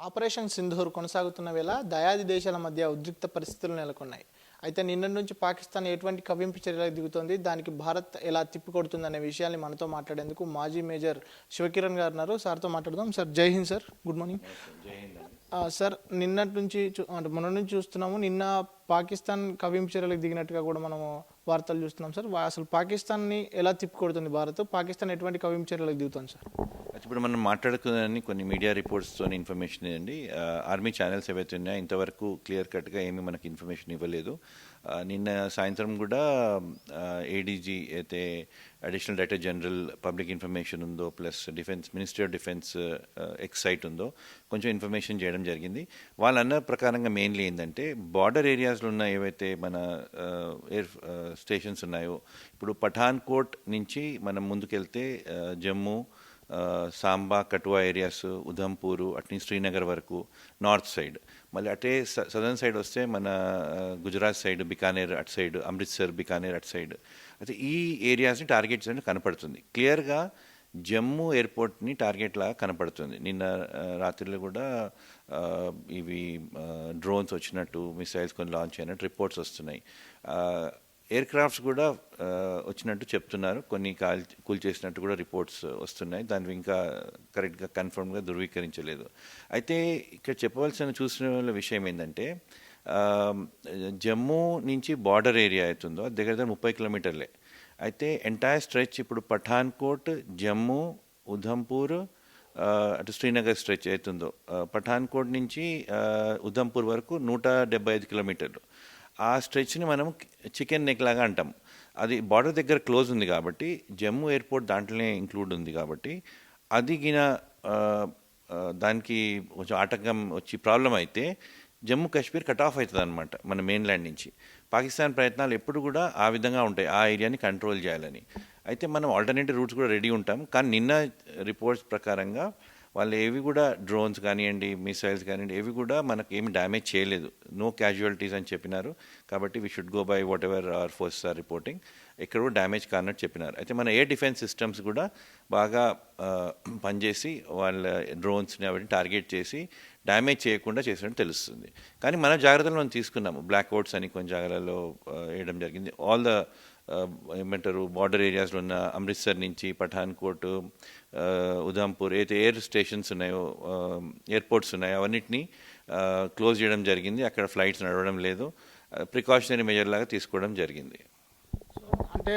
Operation Sindoor కొనసాగుతున్న వేళ దయాది దేశాల మధ్య ఉద్రిక్త పరిస్థితులు నెలకొన్నాయి. అయితే నిన్న నుంచి పాకిస్తాన్ ఎటువంటి కవ్వింపు చర్యలకు దిగుతోంది? దానికి భారత్ ఎలా తిప్పికొడుతుందనే విషయాన్ని మనతో మాట్లాడేందుకు మాజీ మేజర్ శివకిరణ్ గారు ఉన్నారు. సార్తో మాట్లాడదాం. Sir Jai Hind sir. Good morning. Sir నిన్నటి నుంచి చూ- అంటే మొన్న నుంచి చూస్తున్నాము. నిన్న పాకిస్తాన్ కవ్వింపు చర్యలకు దిగినట్టుగా కూడా మనము వార్తలు చూస్తున్నాం సార్. అసలు పాకిస్తాన్ని ఎలా తిప్పికొడుతుంది భారత్? పాకిస్తాన్ ఎటువంటి కవిం చర్యలకు దిగుతుంది సార్? ఇప్పుడు మనం మాట్లాడుకున్నాన్ని కొన్ని మీడియా రిపోర్ట్స్తో ఇన్ఫర్మేషన్ అండి ఆర్మీ ఛానల్స్ ఏవైతే ఉన్నాయో ఇంతవరకు క్లియర్ కట్గా ఏమీ మనకి ఇన్ఫర్మేషన్ ఇవ్వలేదు. నిన్న సాయంత్రం కూడా ఏడీజీ అయితే additional director general public information ఉందో plus defence ministry of defence excite ఉందో కొంచెం ఇన్ఫర్మేషన్ చేయడం జరిగింది. వాళ్ళ అన్న ప్రకారంగా మెయిన్లీ ఏంటంటే బార్డర్ ఏరియాస్లో ఉన్న ఏవైతే మన ఎయిర్ స్టేషన్స్ ఉన్నాయో ఇప్పుడు పఠాన్కోట్ నుంచి మనం ముందుకెళ్తే జమ్మూ సాంబా కటువా ఏరియాస్ ఉధంపూరు అటు శ్రీనగర్ వరకు నార్త్ సైడ్. మళ్ళీ అటే సదర్న్ సైడ్ వస్తే మన గుజరాత్ సైడ్ బికానేర్ అటు సైడ్ అమృత్సర్ బికానేర్ అటు సైడ్. అయితే ఈ ఏరియాస్ని టార్గెట్ చేయడం కనపడుతుంది. క్లియర్గా జమ్మూ ఎయిర్పోర్ట్ని టార్గెట్ లాగా కనపడుతుంది. నిన్న రాత్రిలో కూడా ఇవి డ్రోన్స్ వచ్చినట్టు మిసైల్స్ కొన్ని లాంచ్ అయినట్టు రిపోర్ట్స్ వస్తున్నాయి. ఎయిర్ క్రాఫ్ట్స్ కూడా వచ్చినట్టు చెప్తున్నారు. కొన్ని కాల్ కూల్ చేసినట్టు కూడా రిపోర్ట్స్ వస్తున్నాయి. దాన్ని ఇంకా కరెక్ట్గా కన్ఫర్మ్గా ధృవీకరించలేదు. అయితే ఇక్కడ చెప్పవలసిన చూసిన విషయం ఏంటంటే జమ్మూ నుంచి బార్డర్ ఏరియా అవుతుందో దగ్గర దగ్గర ముప్పై కిలోమీటర్లే. అయితే ఎంటైర్ స్ట్రెచ్ ఇప్పుడు పఠాన్కోట్ జమ్మూ ఉధంపూర్ అటు శ్రీనగర్ స్ట్రెచ్ అవుతుందో పఠాన్కోట్ నుంచి ఉధంపూర్ వరకు నూట డెబ్బై ఐదు కిలోమీటర్లు. ఆ స్ట్రెచ్ని మనం చికెన్ నెక్ లాగా అంటాం. అది బార్డర్ దగ్గర క్లోజ్ ఉంది కాబట్టి జమ్మూ ఎయిర్పోర్ట్ దాంట్లోనే ఇంక్లూడ్ ఉంది కాబట్టి అది గిన దానికి కొంచెం ఆటంకం వచ్చి ప్రాబ్లం అయితే జమ్మూ కాశ్మీర్ కట్ ఆఫ్ అవుతుంది అనమాట మన మెయిన్ ల్యాండ్ నుంచి. పాకిస్తాన్ ప్రయత్నాలు ఎప్పుడు కూడా ఆ విధంగా ఉంటాయి ఆ ఏరియాని కంట్రోల్ చేయాలని. అయితే మనం ఆల్టర్నేటివ్ రూట్స్ కూడా రెడీ ఉంటాం. కానీ నిన్న రిపోర్ట్స్ ప్రకారంగా వాళ్ళు ఏవి కూడా డ్రోన్స్ కానివ్వండి మిసైల్స్ కానివ్వండి ఏవి కూడా మనకు ఏమి డ్యామేజ్ చేయలేదు. నో క్యాజువాలిటీస్ అని చెప్పినారు. కాబట్టి we should go by whatever our forces are reporting ఎక్కడ కూడా డ్యామేజ్ కానట్టు చెప్పినారు. అయితే మన ఎయిర్ డిఫెన్స్ సిస్టమ్స్ కూడా బాగా పనిచేసి వాళ్ళ డ్రోన్స్ని అవన్నీ టార్గెట్ చేసి డ్యామేజ్ చేయకుండా చేసినట్టు తెలుస్తుంది. కానీ మన జాగ్రత్తలు మనం తీసుకున్నాము. బ్లాక్ అవుట్స్ అని కొన్ని జాగ్రత్తలలో వేయడం జరిగింది. ఆల్ ద ఏమంటారు బార్డర్ ఏరియాస్లో ఉన్న అమృత్సర్ నుంచి పఠాన్కోట్ ఉదాంపూర్ అయితే ఎయిర్ స్టేషన్స్ ఉన్నాయో ఎయిర్పోర్ట్స్ ఉన్నాయో అవన్నిటిని క్లోజ్ చేయడం జరిగింది. అక్కడ ఫ్లైట్స్ నడవడం లేదు. ప్రికాషనరీ మెజర్ లాగా తీసుకోవడం జరిగింది. అంటే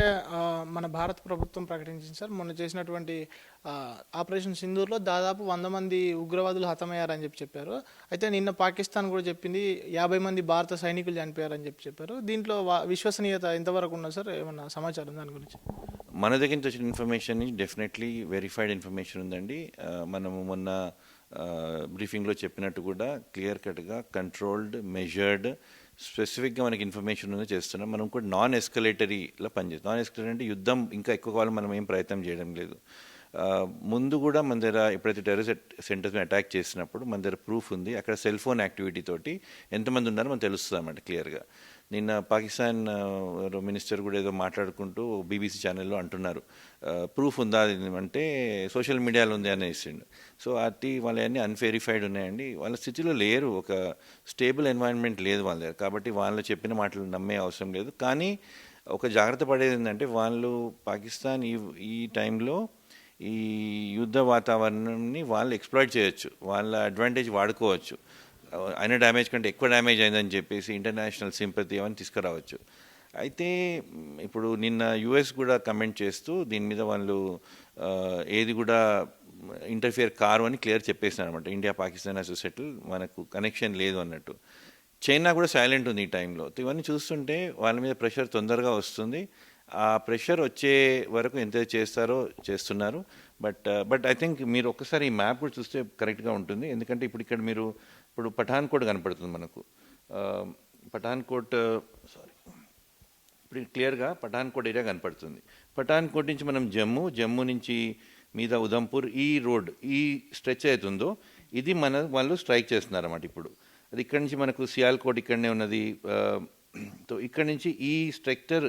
మన భారత ప్రభుత్వం ప్రకటించింది సార్. మొన్న చేసినటువంటి ఆపరేషన్ సింధూర్లో దాదాపు వంద మంది ఉగ్రవాదులు హతమయ్యారని చెప్పి చెప్పారు. అయితే నిన్న పాకిస్తాన్ కూడా చెప్పింది యాభై మంది భారత సైనికులు చనిపోయారని చెప్పి చెప్పారు. దీంట్లో విశ్వసనీయత ఎంతవరకు ఉన్నది సార్? ఏమన్నా సమాచారం దాని గురించి? మన దగ్గర నుంచి వచ్చిన ఇన్ఫర్మేషన్ డెఫినెట్లీ వెరిఫైడ్ ఇన్ఫర్మేషన్ ఉందండి. మనము మొన్న బ్రీఫింగ్లో చెప్పినట్టు కూడా క్లియర్ కట్గా కంట్రోల్డ్ మెజర్డ్ స్పెసిఫిక్గా మనకి ఇన్ఫర్మేషన్ ఉంది చేస్తున్నాం. మనం కూడా నాన్ ఎస్కలేటరీలో పనిచేస్తాం. నాన్ ఎస్కలేటరీ అంటే యుద్ధం ఇంకా ఎక్కువ కాలం మనం ఏం ప్రయత్నం చేయడం లేదు. ముందు కూడా మన దగ్గర ఎప్పుడైతే టెర్రస్ సెంటర్స్ని అటాక్ చేసినప్పుడు మన దగ్గర ప్రూఫ్ ఉంది. అక్కడ సెల్ ఫోన్ యాక్టివిటీ తోటి ఎంతమంది ఉన్నారో మనం తెలుస్తుంది అన్నమాట క్లియర్గా. నిన్న పాకిస్తాన్ మినిస్టర్ కూడా ఏదో మాట్లాడుకుంటూ బీబీసీ ఛానల్లో అంటున్నారు. ప్రూఫ్ ఉందా అది అంటే సోషల్ మీడియాలో ఉంది అనేసిండు సో అది వాళ్ళన్నీ అన్వెరిఫైడ్ ఉన్నాయండి. వాళ్ళ స్థితిలో లేరు. ఒక స్టేబుల్ ఎన్వైరన్మెంట్ లేదు వాళ్ళ దగ్గర. కాబట్టి వాళ్ళు చెప్పిన మాటలు నమ్మే అవసరం లేదు. కానీ ఒక జాగ్రత్త పడేది ఏంటంటే వాళ్ళు పాకిస్తాన్ ఈ ఈ టైంలో ఈ యుద్ధ వాతావరణాన్ని వాళ్ళు ఎక్స్ప్లాయిట్ చేయొచ్చు. వాళ్ళ అడ్వాంటేజ్ వాడుకోవచ్చు. అయిన డ్యామేజ్ కంటే ఎక్కువ డ్యామేజ్ అయిందని చెప్పేసి ఇంటర్నేషనల్ సింపతి అవన్నీ తీసుకురావచ్చు. అయితే ఇప్పుడు నిన్న యుఎస్ కూడా కమెంట్ చేస్తూ దీని మీద వాళ్ళు ఏది కూడా ఇంటర్ఫియర్ కారు అని క్లియర్ చెప్పేసినారు అనమాట ఇండియా పాకిస్తాన్ అస్ సెటిల్ మనకు కనెక్షన్ లేదు అన్నట్టు. చైనా కూడా సైలెంట్ ఉంది ఈ టైంలో. ఇవన్నీ చూస్తుంటే వాళ్ళ మీద ప్రెషర్ తొందరగా వస్తుంది. ఆ ప్రెషర్ వచ్చే వరకు ఎంత చేస్తారో చేస్తున్నారు. బట్ బట్ ఐ థింక్ మీరు ఒక్కసారి ఈ మ్యాప్ కూడా చూస్తే కరెక్ట్గా ఉంటుంది. ఎందుకంటే ఇప్పుడు ఇక్కడ మీరు ఇప్పుడు పఠాన్కోట్ కనపడుతుంది మనకు. పఠాన్కోట్ సారీ ఇప్పుడు క్లియర్గా పఠాన్కోట్ ఏరియా కనపడుతుంది. పఠాన్కోట్ నుంచి మనం జమ్మూ జమ్మూ నుంచి మీద ఉదంపూర్ ఈ రోడ్ ఈ స్ట్రెచ్ అవుతుందో ఇది మన వాళ్ళు స్ట్రైక్ చేస్తున్నారు అన్నమాట ఇప్పుడు. అది ఇక్కడ నుంచి మనకు సియాల్కోట్ ఇక్కడనే ఉన్నది. తో ఇక్కడ నుంచి ఈ స్ట్రక్చర్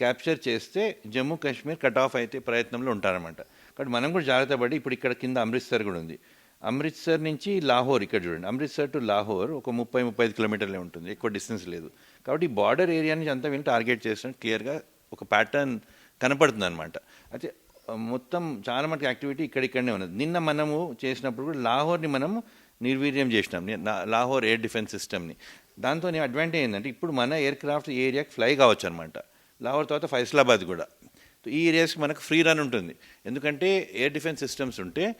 క్యాప్చర్ చేస్తే జమ్మూ కాశ్మీర్ కట్ ఆఫ్ అయితే ప్రయత్నంలో ఉంటారన్నమాట. కాబట్టి మనం కూడా జాగ్రత్త పడి ఇప్పుడు ఇక్కడ కింద అమృత్సర్ కూడా ఉంది. అమృత్సర్ నుంచి లాహోర్ ఇక్కడ చూడండి. అమృత్సర్ టు లాహోర్ ఒక ముప్పై ముప్పై ఐదు కిలోమీటర్లే ఉంటుంది. ఎక్కువ డిస్టెన్స్ లేదు. కాబట్టి బార్డర్ ఏరియా నుంచి అంతా వీళ్ళు టార్గెట్ చేసిన క్లియర్గా ఒక ప్యాటర్న్ కనపడుతుంది అనమాట అయితే మొత్తం చాలా మటుకు యాక్టివిటీ ఇక్కడిక్కడనే ఉన్నది. నిన్న మనము చేసినప్పుడు కూడా లాహోర్ని మనము నిర్వీర్యం చేసినాం. లాహోర్ ఎయిర్ డిఫెన్స్ సిస్టమ్ని. దాంతో అడ్వాంటేజ్ ఏంటంటే ఇప్పుడు మన ఎయిర్ క్రాఫ్ట్ ఏరియాకి ఫ్లై కావచ్చు అనమాట లాహోర్ తర్వాత ఫైసలాబాద్ కూడా. ఈ ఏరియాస్కి మనకు ఫ్రీ రన్ ఉంటుంది. ఎందుకంటే ఎయిర్ డిఫెన్స్ సిస్టమ్స్ ఉంటే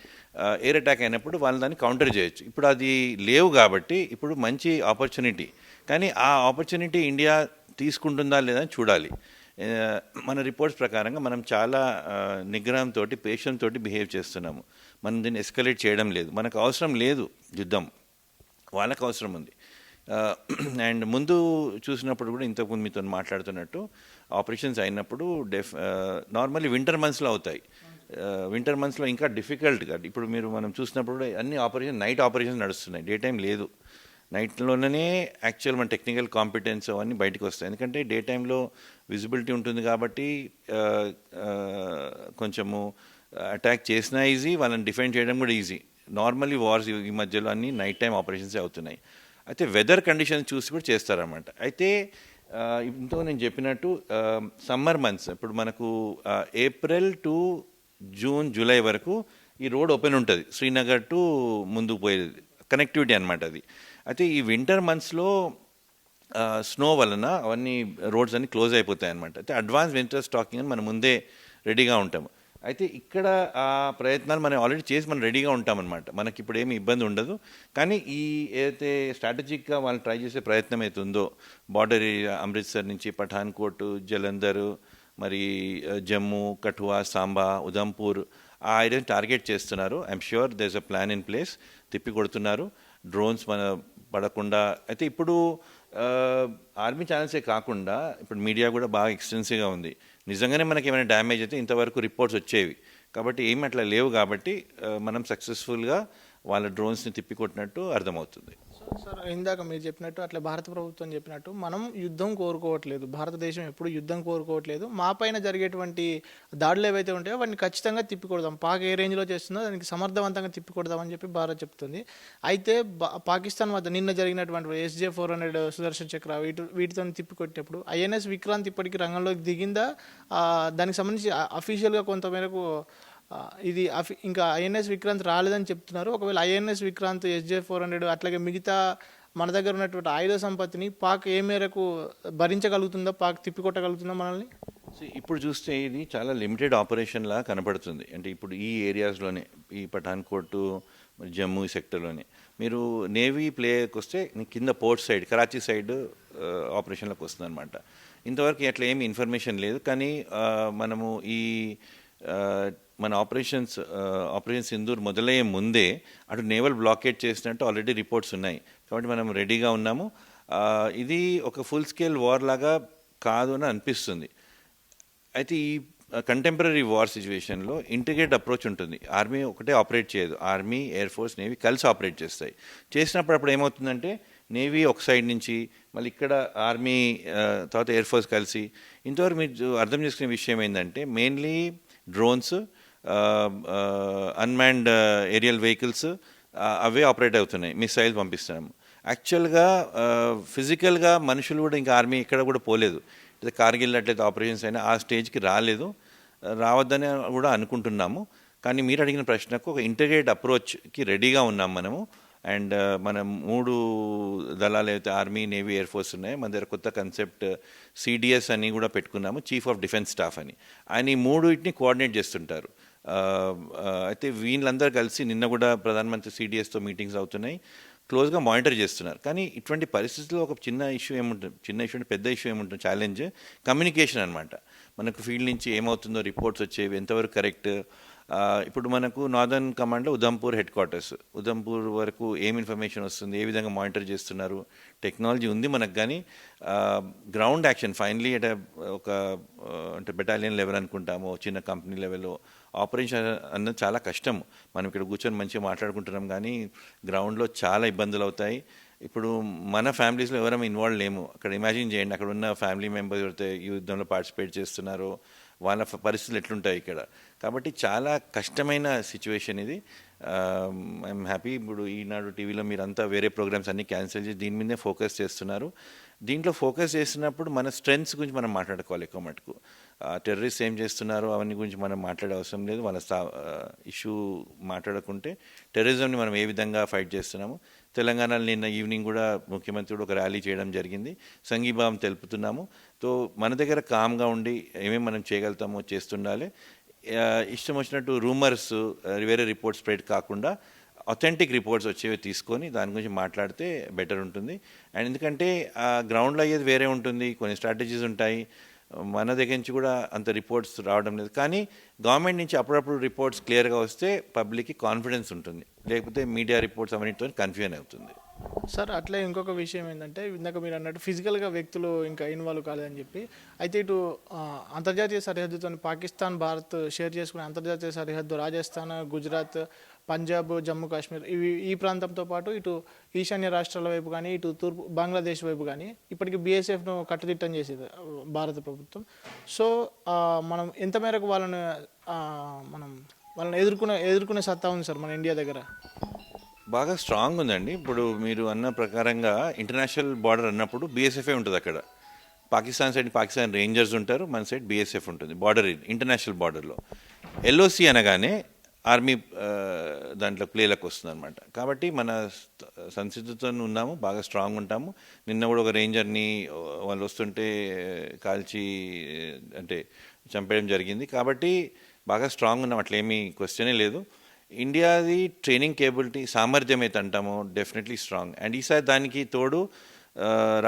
ఎయిర్ అటాక్ అయినప్పుడు వాళ్ళు దాన్ని కౌంటర్ చేయొచ్చు. ఇప్పుడు అది లేవు కాబట్టి ఇప్పుడు మంచి ఆపర్చునిటీ కానీ ఆ ఆపర్చునిటీ ఇండియా తీసుకుంటుందా లేదా అని చూడాలి. మన రిపోర్ట్స్ ప్రకారంగా మనం చాలా నిగ్రహంతో పేషెంట్ తోటి బిహేవ్ చేస్తున్నాము. మనం దీన్ని ఎస్కలేట్ చేయడం లేదు. మనకు అవసరం లేదు యుద్ధం. వాళ్ళకు అవసరం ఉంది. అండ్ ముందు చూసినప్పుడు కూడా ఇంతకుముందు మీతో మాట్లాడుతున్నట్టు ఆపరేషన్స్ అయినప్పుడు డెఫ్ నార్మల్లీ వింటర్ మంత్స్లో అవుతాయి. వింటర్ మంత్స్లో ఇంకా డిఫికల్ట్గా ఇప్పుడు మీరు మనం చూసినప్పుడు అన్ని ఆపరేషన్ నైట్ ఆపరేషన్స్ నడుస్తున్నాయి. డే టైం లేదు. నైట్లోనే యాక్చువల్ మన టెక్నికల్ కాంపిటెన్స్ అవన్నీ బయటకు వస్తాయి. ఎందుకంటే డే టైంలో విజిబిలిటీ ఉంటుంది కాబట్టి కొంచెము అటాక్ చేసినా ఈజీ వాళ్ళని డిఫెండ్ చేయడం కూడా ఈజీ. నార్మల్లీ వార్స్ ఈ మధ్యలో అన్ని నైట్ టైం ఆపరేషన్స్ అవుతున్నాయి. అయితే వెదర్ కండిషన్స్ చూసి కూడా చేస్తారన్నమాట. అయితే ఇంతకు ఇంతో నేను చెప్పినట్టు సమ్మర్ మంత్స్ ఇప్పుడు మనకు ఏప్రిల్ టు జూన్ జూలై వరకు ఈ రోడ్ ఓపెన్ ఉంటుంది. శ్రీనగర్ టు ముందుకు పోయేది. కనెక్టివిటీ అనమాట అది. అయితే ఈ వింటర్ మంత్స్లో స్నో వలన అవన్నీ రోడ్స్ అన్నీ క్లోజ్ అయిపోతాయి అనమాట అయితే అడ్వాన్స్ వింటర్ స్టాకింగ్ అని మనం ముందే రెడీగా ఉంటాము. అయితే ఇక్కడ ఆ ప్రయత్నాలు మనం ఆల్రెడీ చేసి మనం రెడీగా ఉంటామన్నమాట. మనకి ఇప్పుడు ఏమి ఇబ్బంది ఉండదు. కానీ ఈ ఏదైతే స్ట్రాటజిక్గా వాళ్ళు ట్రై చేసే ప్రయత్నం అయితే ఉందో బార్డర్ ఏరియా అమృత్సర్ నుంచి పఠాన్కోట్ జలంధర్ మరి జమ్మూ కఠువా సాంబా ఉదంపూర్ ఆ ఏరియాని టార్గెట్ చేస్తున్నారు. I'm sure there's a plan in place తిప్పి కొడుతున్నారు. డ్రోన్స్ మన పడకుండా అయితే ఇప్పుడు ఆర్మీ ఛానల్సే కాకుండా ఇప్పుడు మీడియా కూడా బాగా ఎక్స్టెన్సివ్గా ఉంది. నిజంగానే మనకి ఏమైనా డ్యామేజ్ అయితే ఇంతవరకు రిపోర్ట్స్ వచ్చేవి. కాబట్టి ఏమి అట్లా లేవు కాబట్టి మనం సక్సెస్ఫుల్గా వాళ్ళ డ్రోన్స్ని తిప్పికొట్టినట్టు అర్థమవుతుంది. సార్ ఇందాక మీరు చెప్పినట్టు అట్లా భారత ప్రభుత్వం చెప్పినట్టు మనం యుద్ధం కోరుకోవట్లేదు. భారతదేశం ఎప్పుడు యుద్ధం కోరుకోవట్లేదు. మా పైన జరిగేటువంటి దాడులు ఏవైతే ఉంటాయో వాటిని ఖచ్చితంగా తిప్పికొడదాం. పాక్ ఏ రేంజ్లో చేస్తుందో దానికి సమర్థవంతంగా తిప్పికొడదామని చెప్పి భారత్ చెప్తుంది. అయితే బా- పాకిస్తాన్ వద్ద నిన్న జరిగినటువంటి S four hundred Sudarshan Chakra వీటి వీటితో తిప్పికొట్టేటప్పుడు ఐఎన్ఎస్ విక్రాంత్ ఇప్పటికీ రంగంలోకి దిగిందా? దానికి సంబంధించి అఫీషియల్గా కొంతమేరకు ఇది ఇంకా ఐఎన్ఎస్ విక్రాంత్ రాలేదని చెప్తున్నారు. ఒకవేళ INS Vikrant S four hundred అట్లాగే మిగతా మన దగ్గర ఉన్నటువంటి ఆయుధ సంపత్తిని పాక్ ఏ మేరకు భరించగలుగుతుందో పాక్ తిప్పికొట్టగలుగుతుందో మనల్ని? సో ఇప్పుడు చూస్తే ఇది చాలా లిమిటెడ్ ఆపరేషన్లా కనబడుతుంది. కనపడుతుంది అంటే ఇప్పుడు ఈ ఏరియాస్లోనే ఈ పఠాన్కోట్ మరి జమ్మూ సెక్టర్లోనే మీరు నేవీ ప్లేకి వస్తే కింద పోర్ట్ సైడ్ కరాచీ సైడ్ ఆపరేషన్లోకి వస్తుంది అనమాట ఇంతవరకు అట్లా ఏమి ఇన్ఫర్మేషన్ లేదు. కానీ మనము ఈ మన ఆపరేషన్స్ ఆపరేషన్ సింధూర్ మొదలయ్యే ముందే అటు నేవల్ బ్లాకేట్ చేసినట్టు ఆల్రెడీ రిపోర్ట్స్ ఉన్నాయి. కాబట్టి మనం రెడీగా ఉన్నాము. ఇది ఒక ఫుల్ స్కేల్ వార్ లాగా కాదు అని అనిపిస్తుంది. అయితే ఈ కంటెంపరీ వార్ సిచ్యువేషన్లో ఇంటిగ్రేట్ అప్రోచ్ ఉంటుంది. ఆర్మీ ఒకటే ఆపరేట్ చేయదు. ఆర్మీ ఎయిర్ ఫోర్స్ నేవీ కలిసి ఆపరేట్ చేస్తాయి. చేసినప్పుడు అప్పుడు ఏమవుతుందంటే నేవీ ఒక సైడ్ నుంచి మళ్ళీ ఇక్కడ ఆర్మీ తర్వాత ఎయిర్ ఫోర్స్ కలిసి ఇంతవరకు మీరు అర్థం చేసుకునే విషయం ఏంటంటే mainly drones unmanned aerial vehicles అవే ఆపరేట్ అవుతున్నాయి. మిసైల్స్ పంపిస్తున్నాము యాక్చువల్గా ఫిజికల్గా మనుషులు కూడా ఇంకా ఆర్మీ ఇక్కడ కూడా పోలేదు. కార్గిల్ అట్లయితే ఆపరేషన్స్ అయినా ఆ స్టేజ్కి రాలేదు. Uh, రావద్దని కూడా అనుకుంటున్నాము. కానీ మీరు అడిగిన ప్రశ్నకు ఒక ఇంటిగ్రేట్ అప్రోచ్కి రెడీగా ఉన్నాం మనము. అండ్ uh, మన మూడు దళాలు అయితే ఆర్మీ నేవీ ఎయిర్ ఫోర్స్ ఉన్నాయి మన దగ్గర కొత్త కన్సెప్ట్ సిడిఎస్ uh, అని కూడా పెట్టుకున్నాము. చీఫ్ ఆఫ్ డిఫెన్స్ స్టాఫ్ అని. ఆయన ఈ మూడు కోఆర్డినేట్ చేస్తుంటారు. Um, uh, అయితే వీళ్ళందరూ కలిసి నిన్న కూడా ప్రధానమంత్రి సిడిఎస్తో మీటింగ్స్ అవుతున్నాయి. క్లోజ్గా మానిటర్ చేస్తున్నారు. కానీ ఇటువంటి పరిస్థితుల్లో ఒక చిన్న ఇష్యూ ఏముంటుంది? చిన్న ఇష్యూ అంటే పెద్ద ఇష్యూ ఏముంటుంది? ఛాలెంజ్ కమ్యూనికేషన్ అనమాట మనకు ఫీల్డ్ నుంచి ఏమవుతుందో రిపోర్ట్స్ వచ్చేవి ఎంతవరకు కరెక్ట్? ఇప్పుడు మనకు నార్దర్న్ కమాండ్లో ఉదంపూర్ హెడ్ క్వార్టర్స్. ఉదంపూర్ వరకు ఏం ఇన్ఫర్మేషన్ వస్తుంది? ఏ విధంగా మానిటర్ చేస్తున్నారు? టెక్నాలజీ ఉంది మనకు కానీ గ్రౌండ్ యాక్షన్ ఫైనలీ అంటే ఒక అంటే బెటాలియన్ లెవెల్ అనుకుంటాము చిన్న కంపెనీ లెవెల్లో ఆపరేషన్ అన్నది చాలా కష్టం. మనం ఇక్కడ కూర్చొని మంచిగా మాట్లాడుకుంటున్నాం కానీ గ్రౌండ్లో చాలా ఇబ్బందులు అవుతాయి. ఇప్పుడు మన ఫ్యామిలీస్లో ఎవరైనా ఇన్వాల్వ్ లేము. అక్కడ ఇమాజిన్ చేయండి అక్కడ ఉన్న ఫ్యామిలీ మెంబర్స్ ఎవరైతే యుద్ధంలో పార్టిసిపేట్ చేస్తున్నారో వాళ్ళ పరిస్థితులు ఎట్లుంటాయి ఇక్కడ. కాబట్టి చాలా కష్టమైన సిచ్యువేషన్ ఇది. ఐఎమ్ హ్యాపీ ఇప్పుడు ఈనాడు టీవీలో మీరంతా వేరే ప్రోగ్రామ్స్ అన్నీ క్యాన్సిల్ చేసి దీని మీదే ఫోకస్ చేస్తున్నారు. దీంట్లో ఫోకస్ చేస్తున్నప్పుడు మన స్ట్రెంగ్స్ గురించి మనం మాట్లాడుకోవాలి ఎక్కువ మటుకు. టెర్రరిస్ట్ ఏం చేస్తున్నారో అవన్నీ గురించి మనం మాట్లాడే అవసరం లేదు. వాళ్ళ ఇష్యూ మాట్లాడకుంటే టెర్రరిజంని మనం ఏ విధంగా ఫైట్ చేస్తున్నాము? తెలంగాణలో నిన్న ఈవినింగ్ కూడా ముఖ్యమంత్రి కూడా ఒక ర్యాలీ చేయడం జరిగింది. సంఘీభావం తెలుపుతున్నాము. సో మన దగ్గర కామ్గా ఉండి ఏమేమి మనం చేయగలుగుతామో చేస్తుండాలి. ఇష్టం వచ్చినట్టు రూమర్స్ వేరే రిపోర్ట్స్ స్ప్రెడ్ కాకుండా అథెంటిక్ రిపోర్ట్స్ వచ్చేవి తీసుకొని దాని గురించి మాట్లాడితే బెటర్ ఉంటుంది. అండ్ ఎందుకంటే ఆ గ్రౌండ్లో అయ్యేది వేరే ఉంటుంది. కొన్ని స్ట్రాటజీస్ ఉంటాయి. మన దగ్గర నుంచి కూడా అంత రిపోర్ట్స్ రావడం లేదు. కానీ గవర్నమెంట్ నుంచి అప్పుడప్పుడు రిపోర్ట్స్ క్లియర్గా వస్తే పబ్లిక్కి కాన్ఫిడెన్స్ ఉంటుంది. లేకపోతే మీడియా రిపోర్ట్స్ అవన్నిటితో కన్ఫ్యూజన్ అవుతుంది. సార్ అట్లే ఇంకొక విషయం ఏంటంటే ఇందాక మీరు అన్నట్టు ఫిజికల్గా వ్యక్తులు ఇంకా ఇన్వాల్వ్ కాలేదని చెప్పి అయితే ఇటు అంతర్జాతీయ సరిహద్దుతో పాకిస్తాన్ భారత్ షేర్ చేసుకునే అంతర్జాతీయ సరిహద్దు రాజస్థాన్ గుజరాత్ పంజాబ్ జమ్మూ కాశ్మీర్ ఇవి ఈ ప్రాంతంతో పాటు ఇటు ఈశాన్య రాష్ట్రాల వైపు కానీ ఇటు తూర్పు బంగ్లాదేశ్ వైపు కానీ ఇప్పటికి బీఎస్ఎఫ్ను కట్టుదిట్టం చేసేది భారత ప్రభుత్వం. సో మనం ఎంత మేరకు వాళ్ళను మనం వాళ్ళని ఎదుర్కొనే ఎదుర్కొనే సత్తా ఉంది సార్ మన ఇండియా దగ్గర? బాగా స్ట్రాంగ్ ఉందండి. ఇప్పుడు మీరు అన్న ప్రకారంగా ఇంటర్నేషనల్ బార్డర్ అన్నప్పుడు బీఎస్ఎఫ్ఏ ఉంటుంది అక్కడ. పాకిస్తాన్ సైడ్ పాకిస్తాన్ రేంజర్స్ ఉంటారు మన సైడ్ బీఎస్ఎఫ్ ఉంటుంది బార్డర్ ఇంటర్నేషనల్ బార్డర్లో ఎల్ఓసి అనగానే ఆర్మీ దాంట్లో ప్లేలకు వస్తుంది అనమాట కాబట్టి మన సంసిద్ధతో ఉన్నాము బాగా స్ట్రాంగ్ ఉంటాము. నిన్న కూడా ఒక రేంజర్ని వాళ్ళు వస్తుంటే కాల్చి అంటే చంపేయడం జరిగింది. కాబట్టి బాగా స్ట్రాంగ్ ఉన్నాం అట్లేమీ క్వశ్చనే లేదు. ఇండియాది ట్రైనింగ్ కేబిలిటీ సామర్థ్యం అయితే అంటామో డెఫినెట్లీ స్ట్రాంగ్ అండ్ ఈసారి దానికి తోడు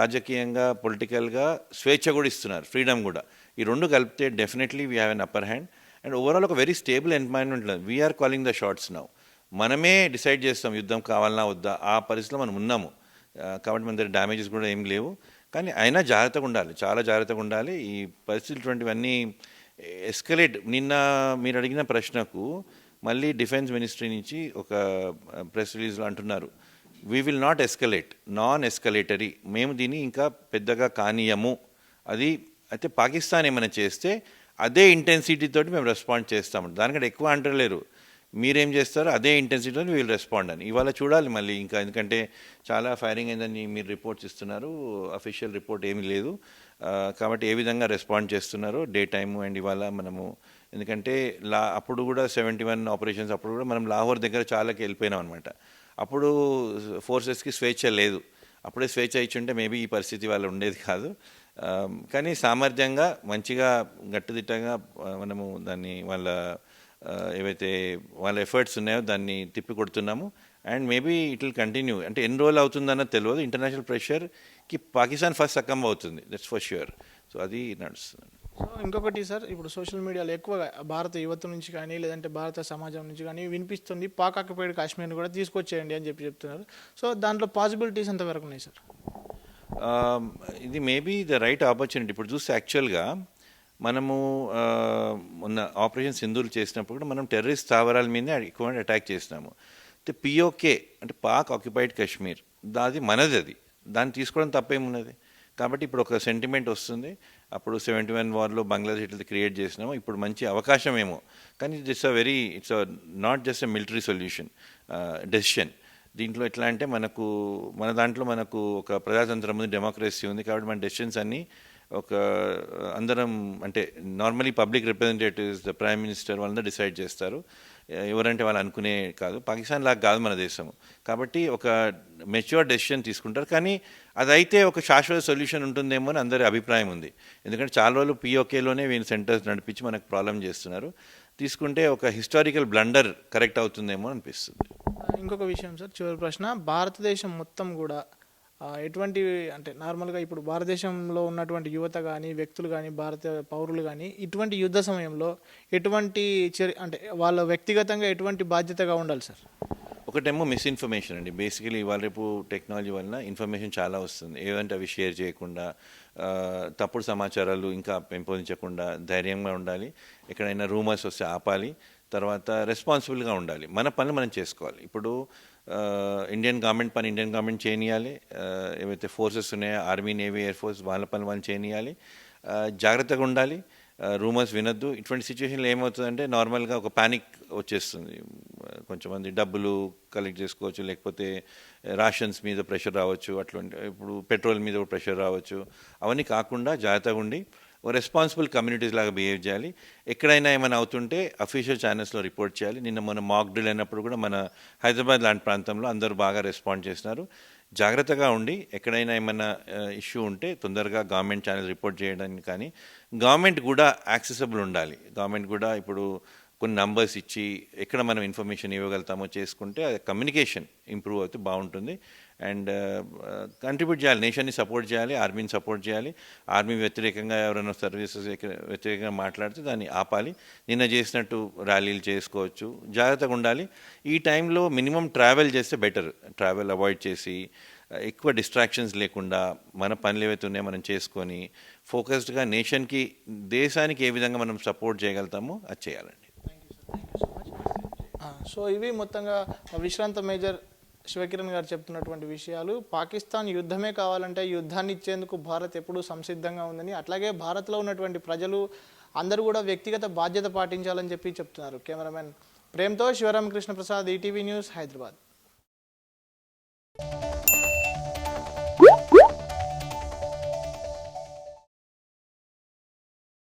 రాజకీయంగా పొలిటికల్గా స్వేచ్ఛ కూడా ఇస్తున్నారు ఫ్రీడమ్ కూడా. ఈ రెండు కలిపితే definitely we have an upper hand and overall ఒక very stable environment we're calling the shots now మనమే డిసైడ్ చేస్తాం యుద్ధం కావాలన్నా వద్దా? ఆ పరిస్థితిలో మనం ఉన్నాము. కాబట్టి మన దగ్గర డ్యామేజెస్ కూడా ఏం లేవు. కానీ అయినా జాగ్రత్తగా ఉండాలి. చాలా జాగ్రత్తగా ఉండాలి. ఈ పరిస్థితులు ఇటువంటివన్నీ ఎస్కలేట్ నిన్న మీరు అడిగిన ప్రశ్నకు మళ్ళీ డిఫెన్స్ మినిస్ట్రీ నుంచి ఒక ప్రెస్ రిలీజ్లో అంటున్నారు. We will not escalate non escalatory మేము దీన్ని ఇంకా పెద్దగా కానీయము. అది అయితే పాకిస్తాన్ ఏమైనా చేస్తే అదే ఇంటెన్సిటీతో మేము రెస్పాండ్ చేస్తాం. దానికంటే ఎక్కువ అంటలేరు మీరేం చేస్తారో అదే ఇంటెన్సిటీతో వీళ్ళు రెస్పాండ్ అని. ఇవాళ చూడాలి మళ్ళీ ఇంకా. ఎందుకంటే చాలా ఫైరింగ్ అయిందని మీరు రిపోర్ట్స్ ఇస్తున్నారు. అఫీషియల్ రిపోర్ట్ ఏమీ లేదు. కాబట్టి ఏ విధంగా రెస్పాండ్ చేస్తున్నారో డే టైము అండ్ ఇవాళ మనము ఎందుకంటే లా అప్పుడు కూడా సెవెంటీ వన్ ఆపరేషన్స్ అప్పుడు కూడా మనం లాహోర్ దగ్గర చాలాకి వెళ్ళిపోయినాం అనమాట అప్పుడు ఫోర్సెస్కి స్వేచ్ఛ లేదు. అప్పుడే స్వేచ్ఛ ఇచ్చుంటే మేబీ ఈ పరిస్థితి వాళ్ళు ఉండేది కాదు. కానీ సామర్థ్యంగా మంచిగా గట్టుదిట్టంగా మనము దాన్ని వాళ్ళ ఏవైతే వాళ్ళ ఎఫర్ట్స్ ఉన్నాయో దాన్ని తిప్పి కొడుతున్నాము and maybe it will continue. అంటే ఎన్ని రోజులు అవుతుందన్నది తెలియదు. ఇంటర్నేషనల్ ప్రెషర్కి పాకిస్తాన్ ఫస్ట్ సక్కం అవుతుంది. దట్స్ ఫర్ ష్యూర్ సో అది నడుస్తుంది. సో ఇంకొకటి సార్ ఇప్పుడు సోషల్ మీడియాలో ఎక్కువగా భారత యువత నుంచి కానీ లేదంటే భారత సమాజం నుంచి కానీ వినిపిస్తుంది పాక్ ఆక్యుపైడ్ కాశ్మీర్ని కూడా తీసుకొచ్చేయండి అని చెప్పి చెప్తున్నారు. సో దాంట్లో పాసిబిలిటీస్ ఎంతవరకు ఉన్నాయి సార్? Um, ఇది మేబీ ద రైట్ ఆపర్చునిటీ ఇప్పుడు చూస్తే యాక్చువల్గా మనము uh, ఉన్న మొన్న ఆపరేషన్ సింధులు చేసినప్పుడు కూడా మనం టెర్రరిస్ట్ స్థావరాల మీదే ఎక్కువ అటాక్ చేసినాము. అయితే పిఓకే అంటే పాక్ ఆక్యుపైడ్ కాశ్మీర్ దాది మనది అది. దాన్ని తీసుకోవడం తప్పేమున్నది కాబట్టి ఇప్పుడు ఒక సెంటిమెంట్ వస్తుంది. అప్పుడు సెవెంటీ వన్ వార్లో బంగ్లాదేశ్ ఇట్లా క్రియేట్ చేసినాము. ఇప్పుడు మంచి అవకాశం ఏమో కానీ it's a very it's not just a military solution decision దీంట్లో ఎట్లా అంటే మనకు మన దాంట్లో మనకు ఒక ప్రజాతంత్రం ఉంది డెమోక్రసీ ఉంది కాబట్టి మన డెసిషన్స్ అన్నీ ఒక అందరం అంటే normally public representatives the prime minister వాళ్ళందరూ డిసైడ్ చేస్తారు. ఎవరంటే వాళ్ళు అనుకునే కాదు. పాకిస్తాన్ లాగా కాదు మన దేశం. కాబట్టి ఒక మెచ్యూర్ డెసిషన్ తీసుకుంటారు. కానీ అదైతే ఒక శాశ్వత సొల్యూషన్ ఉంటుందేమో అని అందరి అభిప్రాయం ఉంది. ఎందుకంటే చాలా రోజులు పిఓకేలోనే వీళ్ళు సెంటర్స్ నడిపించి మనకు ప్రాబ్లం చేస్తున్నారు. తీసుకుంటే ఒక హిస్టారికల్ బ్లండర్ కరెక్ట్ అవుతుందేమో అనిపిస్తుంది. ఇంకొక విషయం సార్ చివరి ప్రశ్న. భారతదేశం మొత్తం కూడా ఎటువంటి అంటే నార్మల్గా ఇప్పుడు భారతదేశంలో ఉన్నటువంటి యువత కానీ వ్యక్తులు కానీ భారత పౌరులు కానీ ఇటువంటి యుద్ధ సమయంలో ఎటువంటి చర్య అంటే వాళ్ళ వ్యక్తిగతంగా ఎటువంటి బాధ్యతగా ఉండాలి సార్? ఒకటేమో మిస్ఇన్ఫర్మేషన్ అండి. బేసికలీ ఇవాళ రేపు టెక్నాలజీ వలన ఇన్ఫర్మేషన్ చాలా వస్తుంది. ఏదంటే అవి షేర్ చేయకుండా తప్పుడు సమాచారాలు ఇంకా పెంపొందించకుండా ధైర్యంగా ఉండాలి. ఎక్కడైనా రూమర్స్ వస్తే ఆపాలి. తర్వాత రెస్పాన్సిబుల్గా ఉండాలి. మన పనులు మనం చేసుకోవాలి. ఇప్పుడు ఇండియన్ గవర్నమెంట్ పని ఇండియన్ గవర్నమెంట్ చేయనియాలి. ఏవైతే ఫోర్సెస్ ఉన్నాయో ఆర్మీ నేవీ ఎయిర్ ఫోర్స్ వాళ్ళ పని వాళ్ళు చేయనియాలి. జాగ్రత్తగా ఉండాలి. రూమర్స్ వినొద్దు. ఇటువంటి సిచ్యువేషన్లో ఏమవుతుందంటే నార్మల్గా ఒక ప్యానిక్ వచ్చేస్తుంది. కొంచెంమంది డబ్బులు కలెక్ట్ చేసుకోవచ్చు. లేకపోతే రాషన్స్ మీద ప్రెషర్ రావచ్చు. అట్లాంటి ఇప్పుడు పెట్రోల్ మీద ప్రెషర్ రావచ్చు. అవన్నీ కాకుండా జాగ్రత్తగా ఉండి ఓ రెస్పాన్సిబుల్ కమ్యూనిటీస్ లాగా బిహేవ్ చేయాలి. ఎక్కడైనా ఏమైనా అవుతుంటే అఫీషియల్ ఛానల్స్లో రిపోర్ట్ చేయాలి. నిన్న మన మాక్ డ్రిల్ అయినప్పుడు కూడా మన హైదరాబాద్ లాంటి ప్రాంతంలో అందరూ బాగా రెస్పాండ్ చేసినారు. జాగ్రత్తగా ఉండి ఎక్కడైనా ఏమైనా ఇష్యూ ఉంటే తొందరగా గవర్నమెంట్ ఛానల్ రిపోర్ట్ చేయడానికి కానీ గవర్నమెంట్ కూడా యాక్సెసబుల్ ఉండాలి. గవర్నమెంట్ కూడా ఇప్పుడు కొన్ని నంబర్స్ ఇచ్చి ఎక్కడ మనం ఇన్ఫర్మేషన్ ఇవ్వగలుగుతామో చేసుకుంటే అది కమ్యూనికేషన్ ఇంప్రూవ్ అవుతే బాగుంటుంది. అండ్ కంట్రిబ్యూట్ చేయాలి. నేషన్ని సపోర్ట్ చేయాలి ఆర్మీని సపోర్ట్ చేయాలి. ఆర్మీ వ్యతిరేకంగా ఎవరైనా సర్వీసెస్ వ్యతిరేకంగా మాట్లాడితే దాన్ని ఆపాలి. నిన్న చేసినట్టు ర్యాలీలు చేసుకోవచ్చు. జాగ్రత్తగా ఉండాలి. ఈ టైంలో మినిమం ట్రావెల్ చేస్తే బెటర్ ట్రావెల్ అవాయిడ్ చేసి ఎక్కువ డిస్ట్రాక్షన్స్ లేకుండా మన పనులు ఏవైతే ఉన్నాయో మనం చేసుకొని ఫోకస్డ్గా నేషన్కి దేశానికి ఏ విధంగా మనం సపోర్ట్ చేయగలుగుతామో అది చేయాలండి. సో uh, ఇవి మొత్తంగా విశ్రాంత మేజర్ శివకిరణ్ గారు చెప్తున్నటువంటి విషయాలు పాకిస్తాన్ యుద్ధమే కావాలంటే యుద్ధాన్ని ఇచ్చేందుకు భారత్ ఎప్పుడూ సంసిద్ధంగా ఉందని అట్లాగే భారత్లో ఉన్నటువంటి ప్రజలు అందరూ కూడా వ్యక్తిగత బాధ్యత పాటించాలని చెప్పి చెప్తున్నారు. కెమెరామెన్ ప్రేమ్తో శివరామకృష్ణ ప్రసాద్ ఈటీవీ న్యూస్ హైదరాబాద్.